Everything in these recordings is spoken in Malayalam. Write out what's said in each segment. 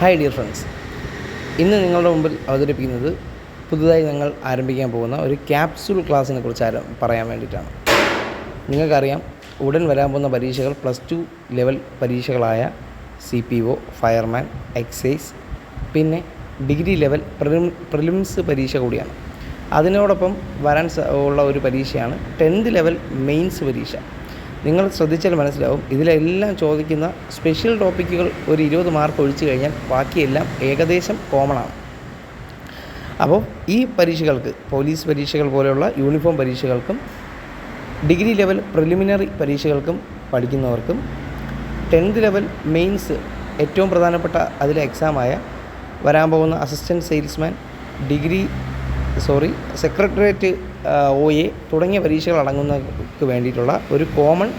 ഹായ് ഡിയർ ഫ്രണ്ട്സ് ഇന്ന് നിങ്ങളുടെ മുമ്പിൽ അവതരിപ്പിക്കുന്നത് പുതുതായി ഞങ്ങൾ ആരംഭിക്കാൻ പോകുന്ന ഒരു ക്യാപ്സ്യൂൾ ക്ലാസ്സിനെ കുറിച്ച് പറയാൻ വേണ്ടിയിട്ടാണ്. നിങ്ങൾക്കറിയാം ഉടൻ വരാൻ പോകുന്ന പരീക്ഷകൾ plus two level പരീക്ഷകളായ C P O fireman excise പിന്നെ ഡിഗ്രി ലെവൽ പ്രിലിം പ്രിലിംസ് പരീക്ഷ കൂടിയാണ്. അതിനോടൊപ്പം വരാൻ ഉള്ള ഒരു പരീക്ഷയാണ് ടെൻത്ത് ലെവൽ മെയിൻസ് പരീക്ഷ. നിങ്ങൾ ശ്രദ്ധിച്ചാൽ മനസ്സിലാവും. ഇതിലെല്ലാം ചോദിക്കുന്ന സ്പെഷ്യൽ ടോപ്പിക്കുകൾ ഒരു ഇരുപത് മാർക്ക് ഒഴിച്ചു കഴിഞ്ഞാൽ ബാക്കിയെല്ലാം ഏകദേശം കോമൺ ആണ്. അപ്പോൾ ഈ പരീക്ഷകൾക്ക് പോലീസ് പരീക്ഷകൾ പോലെയുള്ള യൂണിഫോം പരീക്ഷകൾക്കും ഡിഗ്രി ലെവൽ പ്രിലിമിനറി പരീക്ഷകൾക്കും പഠിക്കുന്നവർക്കും ടെൻത്ത് ലെവൽ മെയിൻസ് ഏറ്റവും പ്രധാനപ്പെട്ട അതിലെ എക്സാമായ വരാൻ പോകുന്ന assistant salesman degree sorry secretariat O A തുടങ്ങിയ പരീക്ഷകൾ അടങ്ങുന്നവർക്ക് വേണ്ടിയിട്ടുള്ള ഒരു കോമൺ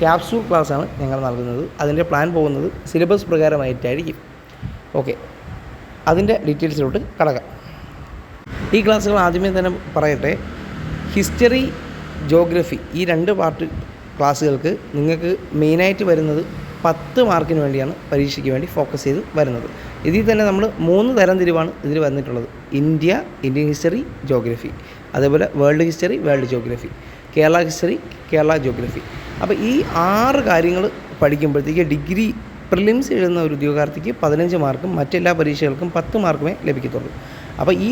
ക്യാപ്സൂൾ ക്ലാസ്സാണ് ഞങ്ങൾ നൽകുന്നത്. അതിന്റെ പ്ലാൻ പോകുന്നത് സിലബസ് പ്രകാരമായിട്ടായിരിക്കും. ഓക്കെ അതിന്റെ ഡീറ്റെയിൽസിലോട്ട് കടക്കാം. ഈ ക്ലാസ്സുകൾ ആദ്യമേ തന്നെ പറയട്ടെ. ഹിസ്റ്ററി ജോഗ്രഫി ഈ രണ്ട് പാർട്ട് ക്ലാസ്സുകൾക്ക് നിങ്ങൾക്ക് മെയിനായിട്ട് വരുന്നത് പത്ത് മാർക്കിന് വേണ്ടിയാണ് പരീക്ഷയ്ക്ക് വേണ്ടി ഫോക്കസ് ചെയ്ത് വരുന്നത്. ഇതിൽ തന്നെ നമ്മൾ മൂന്ന് തരം തിരിവാണ് ഇതിൽ വന്നിട്ടുള്ളത്. ഇന്ത്യ ഇന്ത്യൻ ഹിസ്റ്ററി ജോഗ്രഫി അതേപോലെ world history world geography. Kerala history Kerala geography. അപ്പോൾ ഈ ആറ് കാര്യങ്ങൾ പഠിക്കുമ്പോഴത്തേക്ക് ഡിഗ്രി പ്രിലിംസ് എഴുതുന്ന ഒരു ഉദ്യോഗാർത്ഥിക്ക് പതിനഞ്ച് മാർക്കും മറ്റെല്ലാ പരീക്ഷകൾക്കും പത്ത് മാർക്കുമേ ലഭിക്കത്തുള്ളൂ. അപ്പോൾ ഈ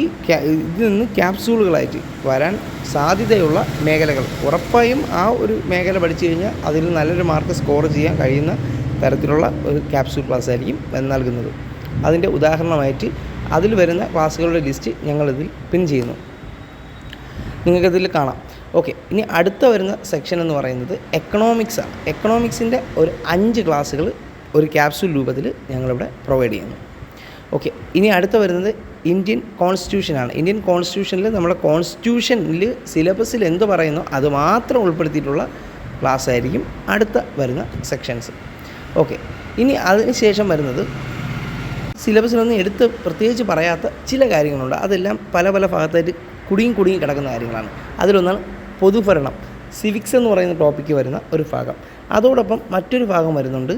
ഇതിൽ നിന്ന് ക്യാപ്സൂളുകളായിട്ട് വരാൻ സാധ്യതയുള്ള മേഖലകൾ. ഉറപ്പായും ആ ഒരു മേഖല പഠിച്ചു കഴിഞ്ഞാൽ അതിൽ നല്ലൊരു മാർക്ക് സ്കോർ ചെയ്യാൻ കഴിയുന്ന തരത്തിലുള്ള ഒരു ക്യാപ്സൂൾ ക്ലാസ് ആയിരിക്കും നൽകുന്നത്. അതിന്റെ ഉദാഹരണമായിട്ട് അതിൽ വരുന്ന ക്ലാസ്സുകളുടെ ലിസ്റ്റ് ഞങ്ങളിതിൽ പിൻ ചെയ്യുന്നു. നിങ്ങൾക്കതിൽ കാണാം. ഓക്കെ ഇനി അടുത്ത വരുന്ന സെക്ഷൻ എന്ന് പറയുന്നത് എക്കണോമിക്സ് ആണ്. എക്കണോമിക്സിന്റെ ഒരു അഞ്ച് ക്ലാസ്സുകൾ ഒരു ക്യാപ്സൂൾ രൂപത്തിൽ ഞങ്ങളിവിടെ പ്രൊവൈഡ് ചെയ്യുന്നു. ഓക്കെ ഇനി അടുത്ത വരുന്നത് ഇന്ത്യൻ കോൺസ്റ്റിറ്റ്യൂഷനാണ് ഇന്ത്യൻ കോൺസ്റ്റിറ്റ്യൂഷനിൽ നമ്മുടെ കോൺസ്റ്റിറ്റ്യൂഷനിൽ സിലബസിൽ എന്ത് പറയുന്നോ? അത് മാത്രം ഉൾപ്പെടുത്തിയിട്ടുള്ള ക്ലാസ് ആയിരിക്കും അടുത്ത വരുന്ന സെക്ഷൻസ് ഓക്കെ ഇനി അതിന് ശേഷം വരുന്നത് സിലബസിലൊന്നും എടുത്ത് പ്രത്യേകിച്ച് പറയാത്ത ചില കാര്യങ്ങളുണ്ട്. അതെല്ലാം പല പല ഭാഗത്തായിട്ട് കുടുങ്ങി കുടുങ്ങി കിടക്കുന്ന കാര്യങ്ങളാണ്. അതിലൊന്നാണ് പൊതുഭരണം. സിവിക്സ് എന്ന് പറയുന്ന ടോപ്പിക്ക് വരുന്ന ഒരു ഭാഗം. അതോടൊപ്പം മറ്റൊരു ഭാഗം വരുന്നുണ്ട്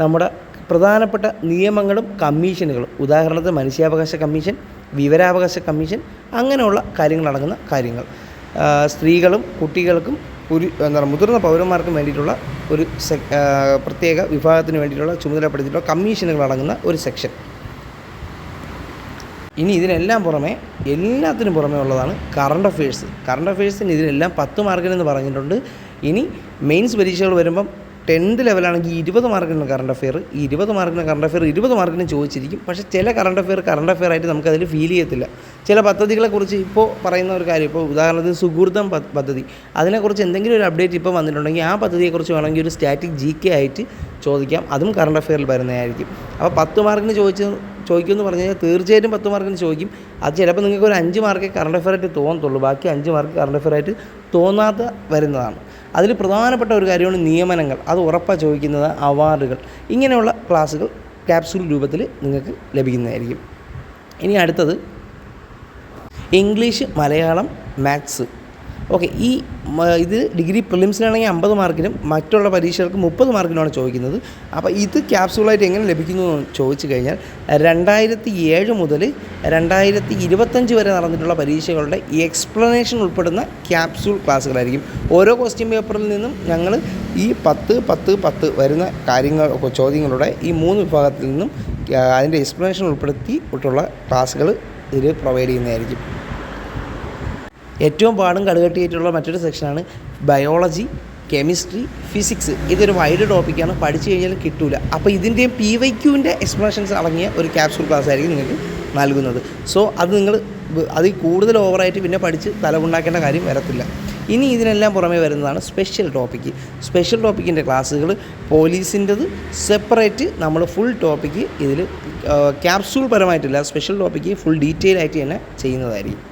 നമ്മുടെ പ്രധാനപ്പെട്ട നിയമങ്ങളും കമ്മീഷനുകളും. ഉദാഹരണത്തിന് മനുഷ്യാവകാശ കമ്മീഷൻ വിവരാവകാശ കമ്മീഷൻ അങ്ങനെയുള്ള കാര്യങ്ങളടങ്ങുന്ന കാര്യങ്ങൾ. സ്ത്രീകളും കുട്ടികൾക്കും ഒരു എന്താ പറയുക മുതിർന്ന പൗരന്മാർക്കും വേണ്ടിയിട്ടുള്ള ഒരു പ്രത്യേക വിഭാഗത്തിന് വേണ്ടിയിട്ടുള്ള ചുമതലപ്പെടുത്തിയിട്ടുള്ള കമ്മീഷനുകൾ അടങ്ങുന്ന ഒരു സെക്ഷൻ ഇനി ഇതിനെല്ലാം പുറമെ എല്ലാത്തിനും പുറമേ ഉള്ളതാണ് കറണ്ട് അഫയേഴ്സ് കറണ്ട് അഫയേഴ്സിന് ഇതിനെല്ലാം പത്ത് മാർക്കിനെന്ന് പറഞ്ഞിട്ടുണ്ട്. ഇനി മെയിൻസ് പരീക്ഷകൾ വരുമ്പം ടെൻത്ത് ലെവലാണെങ്കിൽ ഇരുപത് മാർക്കിന് കറണ്ട് അഫെയർ ഈ ഇരുപത് മാർക്കിന് കറണ്ട് അഫെയർ ഇരുപത് മാർക്കിന് ചോദിച്ചിരിക്കും. പക്ഷേ ചില കറണ്ട് അഫെയർ കറണ്ട് അഫെയർ ആയിട്ട് നമുക്കതിൽ ഫീൽ ചെയ്യത്തില്ല. ചില പദ്ധതികളെക്കുറിച്ച് ഇപ്പോൾ പറയുന്ന ഒരു കാര്യം ഇപ്പോൾ ഉദാഹരണത്തിന് സുഹൃതം പദ്ധതി. അതിനെക്കുറിച്ച് എന്തെങ്കിലും ഒരു അപ്ഡേറ്റ് ഇപ്പോൾ വന്നിട്ടുണ്ടെങ്കിൽ ആ പദ്ധതിയെക്കുറിച്ച് വേണമെങ്കിൽ ഒരു സ്റ്റാറ്റിക് ജി കെ ആയിട്ട് ചോദിക്കാം. അതും കറണ്ട് അഫെയറിൽ വരുന്നതായിരിക്കും. അപ്പോൾ പത്ത് മാർക്കിന് ചോദിച്ച് ചോദിക്കുമെന്ന് പറഞ്ഞു കഴിഞ്ഞാൽ തീർച്ചയായിട്ടും പത്ത് മാർക്കിന് ചോദിക്കും. അത് ചിലപ്പോൾ നിങ്ങൾക്ക് ഒരു അഞ്ച് മാർക്ക് കറണ്ട് അഫയർ ആയിട്ട് തോന്നത്തുള്ളൂ. ബാക്കി അഞ്ച് മാർക്ക് കറണ്ട് അഫയർ ആയിട്ട് തോന്നാത്ത വരുന്നതാണ്. അതിൽ പ്രധാനപ്പെട്ട ഒരു കാര്യമാണ് നിയമനങ്ങൾ. അത് ഉറപ്പാണ് ചോദിക്കുന്നത് അവാർഡുകൾ ഇങ്ങനെയുള്ള ക്ലാസ്സുകൾ ക്യാപ്സൂൾ രൂപത്തിൽ നിങ്ങൾക്ക് ലഭിക്കുന്നതായിരിക്കും. ഇനി അടുത്തത് ഇംഗ്ലീഷ് മലയാളം മാത്സ് ഓക്കെ ഈ ഇത് ഡിഗ്രി പ്രിലിംസിനാണെങ്കിൽ അമ്പത് മാർക്കിനും മറ്റുള്ള പരീക്ഷകൾക്ക് മുപ്പത് മാർക്കിനുമാണ് ചോദിക്കുന്നത്. അപ്പോൾ ഇത് ക്യാപ്സൂളായിട്ട് എങ്ങനെ ലഭിക്കുന്നു എന്ന് ചോദിച്ചു കഴിഞ്ഞാൽ രണ്ടായിരത്തി ഏഴ് മുതൽ രണ്ടായിരത്തി ഇരുപത്തഞ്ച് വരെ നടന്നിട്ടുള്ള പരീക്ഷകളുടെ എക്സ്പ്ലനേഷൻ ഉൾപ്പെടുന്ന ക്യാപ്സൂൾ ക്ലാസ്സുകളായിരിക്കും. ഓരോ ക്വസ്റ്റ്യൻ പേപ്പറിൽ നിന്നും ഞങ്ങൾ ഈ പത്ത് പത്ത് പത്ത് വരുന്ന കാര്യങ്ങൾ ചോദ്യങ്ങളുടെ ഈ മൂന്ന് വിഭാഗത്തിൽ നിന്നും അതിന്റെ എക്സ്പ്ലനേഷൻ ഉൾപ്പെടുത്തിയിട്ടുള്ള ക്ലാസ്സുകൾ ഇതിൽ പ്രൊവൈഡ് ചെയ്യുന്നതായിരിക്കും. ഏറ്റവും പാടും കടുകട്ടിയായിട്ടുള്ള മറ്റൊരു സെക്ഷനാണ് ബയോളജി കെമിസ്ട്രി ഫിസിക്സ്. ഇതൊരു വൈഡ് ടോപ്പിക്കാണ്. പഠിച്ചു കഴിഞ്ഞാൽ കിട്ടില്ല അപ്പോൾ ഇതിന്റെയും പി വൈ ക്യൂവിന്റെ എക്സ്പ്ലനേഷൻസ് അടങ്ങിയ ഒരു ക്യാപ്സൂൾ ക്ലാസ് ആയിരിക്കും നിങ്ങൾക്ക് നൽകുന്നത്. സോ അത് നിങ്ങൾ അതിൽ കൂടുതൽ ഓവറായിട്ട് പിന്നെ പഠിച്ച് തലമുണ്ടാക്കേണ്ട കാര്യം വരത്തില്ല. ഇനി ഇതിനെല്ലാം പുറമെ വരുന്നതാണ് സ്പെഷ്യൽ ടോപ്പിക്ക് സ്പെഷ്യൽ ടോപ്പിക്കിന്റെ ക്ലാസ്സുകൾ പോലീസിന്റെത് സെപ്പറേറ്റ് നമ്മൾ ഫുൾ ടോപ്പിക്ക് ഇതിൽ ക്യാപ്സൂൾ പരമായിട്ടില്ല. സ്പെഷ്യൽ ടോപ്പിക്ക് ഫുൾ ഡീറ്റെയിൽ ആയിട്ട് തന്നെ ചെയ്യുന്നതായിരിക്കും.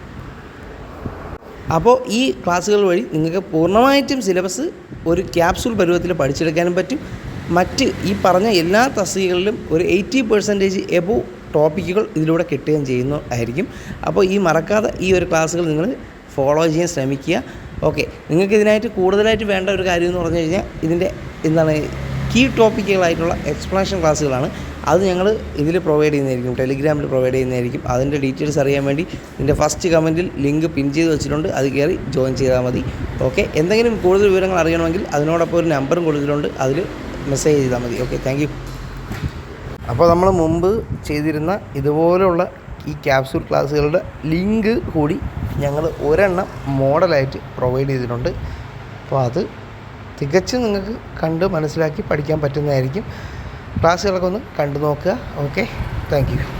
അപ്പോൾ ഈ ക്ലാസ്സുകൾ വഴി നിങ്ങൾക്ക് പൂർണമായിട്ടും സിലബസ് ഒരു ക്യാപ്സൂൾ പരുവത്തിൽ പഠിച്ചെടുക്കാനും പറ്റും. മറ്റ് ഈ പറഞ്ഞ എല്ലാ തസ്തികകളിലും ഒരു എയ്റ്റി പെർസെന്റേജ് എബോ ടോപ്പിക്കുകൾ ഇതിലൂടെ കിട്ടുകയും ചെയ്യുന്നതായിരിക്കും അപ്പോൾ ഈ മറക്കാതെ ഈ ഒരു ക്ലാസ്സുകൾ നിങ്ങൾ ഫോളോ ചെയ്യാൻ ശ്രമിക്കുക. ഓക്കെ നിങ്ങൾക്ക് ഇതിനായിട്ട് കൂടുതലായിട്ട് വേണ്ട ഒരു കാര്യം എന്ന് പറഞ്ഞു കഴിഞ്ഞാൽ ഇതിന്റെ എന്താണ് കീ ടോപ്പിക്കുകളായിട്ടുള്ള എക്സ്പ്ലനേഷൻ ക്ലാസ്സുകളാണ്. അത് ഞങ്ങൾ ഇതിൽ പ്രൊവൈഡ് ചെയ്യുന്നതായിരിക്കും ടെലിഗ്രാമിൽ പ്രൊവൈഡ് ചെയ്യുന്നതായിരിക്കും. അതിന്റെ ഡീറ്റെയിൽസ് അറിയാൻ വേണ്ടി ഇതിന്റെ ഫസ്റ്റ് കമന്റിൽ ലിങ്ക് പിൻ ചെയ്ത് വെച്ചിട്ടുണ്ട്. അത് കയറി ജോയിൻ ചെയ്താൽ മതി. ഓക്കെ എന്തെങ്കിലും കൂടുതൽ വിവരങ്ങൾ അറിയണമെങ്കിൽ അതിനോടൊപ്പം ഒരു നമ്പറും കൊടുത്തിട്ടുണ്ട്. അതിൽ മെസ്സേജ് ചെയ്താൽ മതി. ഓക്കെ താങ്ക് അപ്പോൾ നമ്മൾ മുമ്പ് ചെയ്തിരുന്ന ഇതുപോലുള്ള ഈ ക്യാപ്സൂൾ ക്ലാസ്സുകളുടെ ലിങ്ക് കൂടി ഞങ്ങൾ ഒരെണ്ണം മോഡലായിട്ട് പ്രൊവൈഡ് ചെയ്തിട്ടുണ്ട്. അപ്പോൾ അത് തികച്ചും നിങ്ങൾക്ക് കണ്ട് മനസ്സിലാക്കി പഠിക്കാൻ പറ്റുന്നതായിരിക്കും. ക്ലാസ്സുകളൊക്കെ ഒന്ന് കണ്ടു നോക്കുക. Okay thank